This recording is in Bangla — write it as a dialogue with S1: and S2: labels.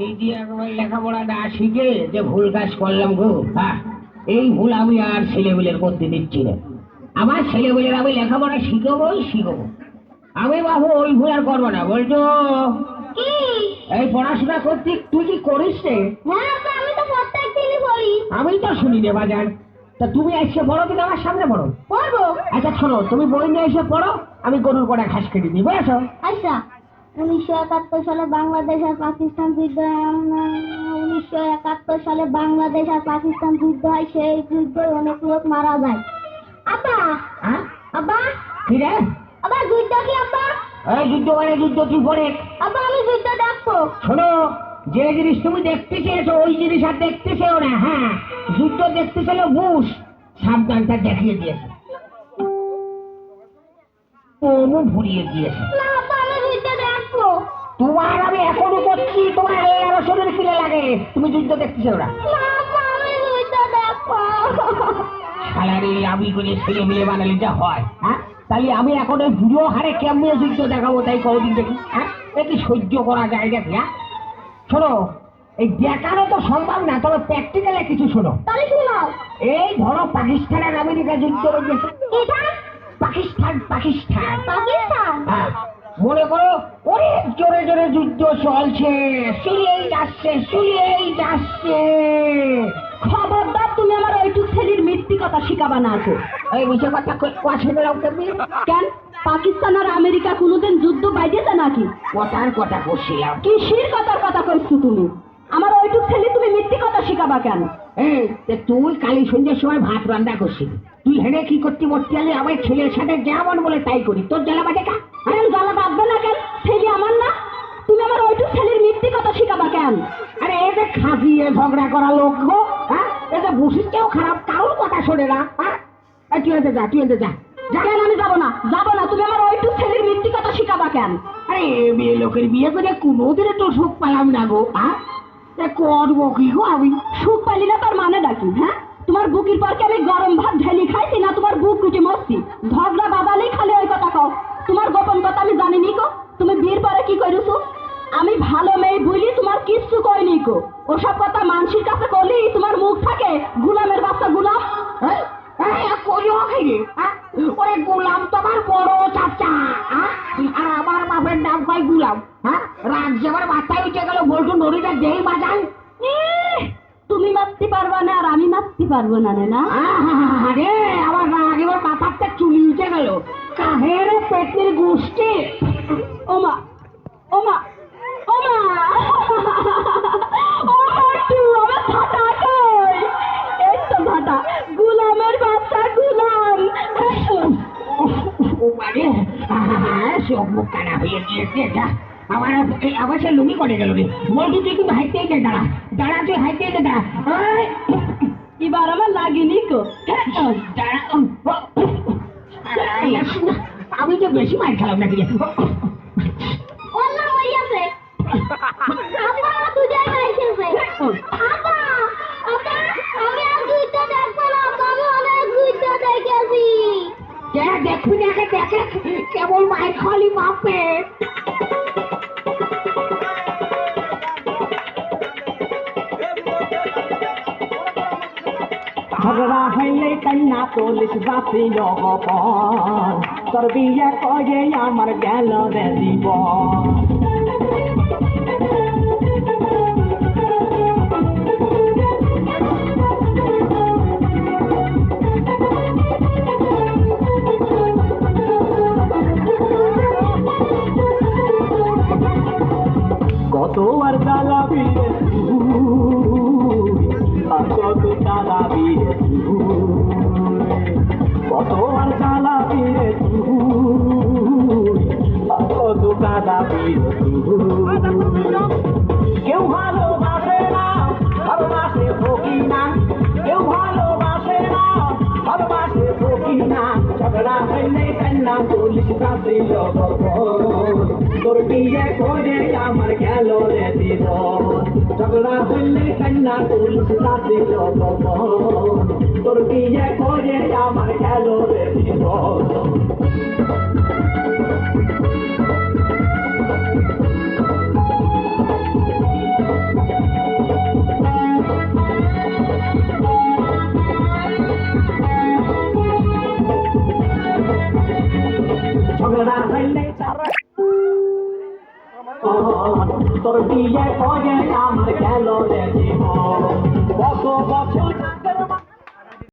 S1: এই যে একবার লেখাপড়া না শিখে যে ভুল কাজ করলাম গো হ্যাঁ এই ভুল আমি আর ছেলেগুলের করতে দিচ্ছি না। আমার ছেলেগুলের আমি লেখাপড়া শিখবই শিখব। আমি বাবু ওই ভুল আর করব না বলছো? এই পড়াশোনা করতে তুই কি করিস রে?
S2: আমি তো
S1: আমি শুনি রে বাজার তা তুমি এসে পড়ো কিনা? আমার সামনে পড়ো।
S2: পড়ব।
S1: আচ্ছা শোনো তুমি বই নিয়ে এসে পড়ো আমি গরুর কটা ঘাস কেটে দিই বুঝেছ?
S2: আচ্ছা। উনিশশো একাত্তর সালে বাংলাদেশ আর পাকিস্তান যুদ্ধ উনিশশো একাত্তর সালে বাংলাদেশ আর পাকিস্তান যুদ্ধ হয় সেই যুদ্ধে অনেক লোক মারা যায়। আব্বা!
S1: হ্যাঁ?
S2: আব্বা!
S1: কি রে?
S2: আব্বা যুদ্ধ কি আব্বা?
S1: এই যুদ্ধ মানে যুদ্ধ তুই পড়ে
S2: আব্বা আমি যুদ্ধ দেখব।
S1: শোনো যে জিনিস তুমি দেখতে চেয়েছো ওই জিনিস আর দেখতে চেয়েও না হ্যাঁ? যুদ্ধ দেখতে ছিল বুশ সাবধানটা দেখিয়ে দিয়েছে। ভরিয়ে দিয়েছে।
S2: না
S1: তোমার আমি এখনও করছি তোমার এই আরও শরীর ফিরে লাগে। তুমি যুদ্ধ দেখতে চেও না?
S2: না আমি
S1: সালারি আমি করে ছেলে মেয়ে বানালে যা হয় হ্যাঁ? তাহলে আমি এখন বুড়ো হারে কেমনে যুদ্ধ দেখাবো তাই কদিন দেখি হ্যাঁ? এ কি সহ্য করা যায় দেখি হ্যাঁ? শোনো এই দেখানো তো সম্ভব না তবে প্র্যাকটিক্যালে কিছু শোনো।
S2: তাহলে শোনাও
S1: এই ধরো পাকিস্তান আর আমেরিকা যুদ্ধ
S2: এটা?
S1: পাকিস্তান পাকিস্তান।
S2: পাকিস্তান?
S1: হ্যাঁ, মনে করো, অনেক জোরে জোরে যুদ্ধ চলছে। শুলিয়েই যাচ্ছে শুলিয়েই যাচ্ছে।
S2: খবরদার, তুমি আমার ওইটুক ছেলের মিথ্যি কথা শিখাবা না তো
S1: এই বিষয় কথা গেলাম তুমি?
S2: কেন? পাকিস্তান আর আমেরিকা কোনোদিন যুদ্ধ বাইজেছে নাকি?
S1: কথার কথা করছিলাম
S2: কিসির কথার কথা কইছো তুমি? আমার ওইটুক ছেলে তুমি মিথ্যি কথা শিখাবা কেন?
S1: এই তুই কালী সন্ধ্যের সময় ভাত রান্না করছিলি তুই হেনে কি করতে বসতে আলে আমার ছেলের সাথে যেমন বলে তাই করি তোর জ্বালা বাজে কা?
S2: কেন জ্বালা বাঁধবে না কেন? ছেলে আমার না? তুমি আমার ওইটুক ছেলের মিথ্যি কথা শিখাবা কেন?
S1: আরে এই যে খাসিয়ে ঝগড়া করা লোক গো হ্যাঁ? এই যে বসিতেও খারাপ কারোর কথা শোনে না হ্যাঁ? তুই এতে যা তুই এতে যা।
S2: কেন আমি যাব না যাব না। তুমি আমার ওইটুক ছেলের মিথ্যি কথা শিখাবা কেন?
S1: আরে এ মেয়ে লোকের বিয়ে করে কোনোদিনে তো সুখ পেলাম না গো হ্যাঁ? করব কি গো আমি
S2: সুখ পাইলি না, তার মানে ডাকি হ্যাঁ? তোমার বুকের পর আমি গরম ভাত ঢেলি খাইছি না, তোমার বুক কুচি মস্তি ঝগড়া বাদালেই খালি ওই কথা কও। তোমার গোপন কথা আমি জানি নি কো তুমি বিয়ের পরে কি করিছো আমি ভালো মেয়ে বলি তোমার কিচ্ছু কইনি কো ওসব কথা মানুষের কাছে কলি তোমার মুখ থাকে গুলামের বাচ্চা গুলাম?
S1: হ্যাঁ? খাইরে হ্যাঁ? ওরে গোলাম তোমার বড় চাচা হ্যাঁ? আর আমার বাপের নাম কয় গুলাম যে মাথায় উঠে গেল বলটু নড়িটা যেই বাজান।
S2: তুমি মারতে পারবা না আর আমি মারতে পারব না রে না
S1: আরে আমার রাগ এবার মাথারটা চুলি উঠে গেল। কাহের পেটের গোষ্ঠী।
S2: ওমা ওমা গুলামের বাচ্চা গুলাম।
S1: ও মানে সব মুখ কানা হয়ে গিয়েছে যা। আমার আমার সে লুঙ্গি করে গেল রে। বলটু তুই কিন্তু হাইতেই দে দাঁড়া। দাঁড়া তুই হাইতেই দে দাঁড়া।
S2: এবার আমার লাগেনি কো
S1: দাঁড়া আমি তো বেশি মার খেলাম নাকি রে?
S2: ওল্লা হইয়াছে আপা তুই যাই মাইছিস
S3: ঝগড়া হইলে কন্যা পুলিশ বাসি অগপন তোর বিয়ে করে আমার গেল রে জীবন কত আর জ্বালাবি রে তুই, আর কত জ্বালাবি রে। কত আর জ্বালাবি রে কত জ্বালাবি রে। কেউ ভালোবাসে না ভালোবাসে ফকি না কেউ ভালোবাসে না ভালোবাসে ফকি না ঝগড়া হইলে কান্না পুলিশ কাছে তোর বিয়ে করে আমার গেল রে झगड़ा बिल्ली कन्ना तुल साथी लोगों को तो तुर्की तो। ये कोजे या मर गलो रे दीपो तो। झगड़ा बिल्ली তোর বিয়ে করে আমার গেল রে জীবন? কত বছর